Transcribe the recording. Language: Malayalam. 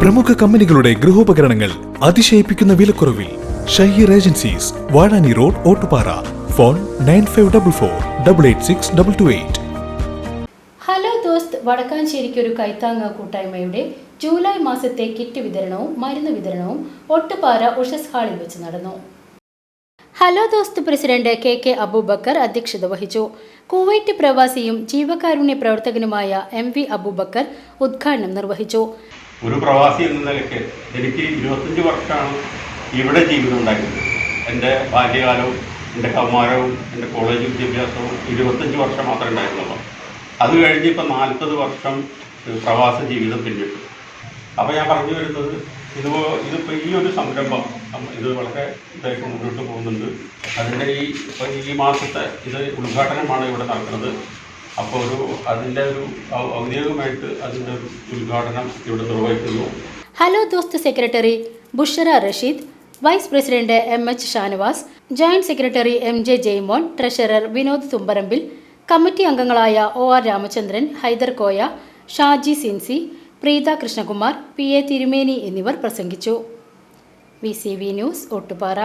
പ്രമുഖ കമ്പനികളുടെ ഗൃഹോപകരണങ്ങൾ അതിശയിപ്പിക്കുന്ന വിലക്കുറവിൽ Shaheer agencies Vazhani road Ottupara. Phone nine five double four double eight six double two eight. Hello Dost വടക്കാഞ്ചേരിക്ക് ഒരു കൈത്താങ്ങ കൂട്ടായ്മയുടെ ജൂലൈ മാസത്തെ കിറ്റ് വിതരണവും മരുന്ന് വിതരണവും ഒട്ടുപാറ ഉഷസ് ഹാളിൽ വെച്ച് നടന്നു. Hello Dost president K K Abubakar അധ്യക്ഷത വഹിച്ചു. കുവൈറ്റ് പ്രവാസിയും ജീവകാരുണ്യ പ്രവർത്തകനുമായ എം വി അബൂബക്കർ ഉദ്ഘാടനം നിർവഹിച്ചു. ഒരു പ്രവാസി എന്ന നിലയ്ക്ക് എനിക്ക് ഇരുപത്തഞ്ച് വർഷമാണ് ഇവിടെ ജീവിതം ഉണ്ടായിരുന്നത് എന്റെ ബാല്യകാലവും എന്റെ കൗമാരവും എന്റെ കോളേജ് വിദ്യാഭ്യാസവും ഇരുപത്തഞ്ച് വർഷം മാത്രമേ ഉണ്ടായിരുന്നുള്ളൂ. അത് കഴിഞ്ഞ് ഇപ്പം നാൽപ്പത് വർഷം പ്രവാസ ജീവിതം പിന്നിട്ടു. അപ്പോൾ ഞാൻ പറഞ്ഞു വരുന്നത് ഇത് ഇതിപ്പോൾ ഈ ഒരു സംരംഭം ഇത് വളരെ ഇതായിട്ട് മുന്നോട്ട് പോകുന്നുണ്ട്. അതിന്റെ ഈ ഈ മാസത്തെ ഇത് ഉദ്ഘാടനമാണ് ഇവിടെ നടക്കുന്നത്. അപ്പോൾ ഒരു അതിന്റെ ഒരു ഔദ്യോഗികമായിട്ട് അതിന്റെ ഒരു ഉദ്ഘാടനം ഇവിടെ നിർവഹിക്കുന്നു. Hello Dost secretary Bushra Rasheed vice president M H Shanavas joint secretary M J Jaimon treasurer Vinod Thumbarambil committee അംഗങ്ങളായ O R Ramachandran Haider Koya Shaji Sincy Preetha Krishnakumar P A Thirumeni എന്നിവർ പ്രസംഗിച്ചു. V C V news Ottupara.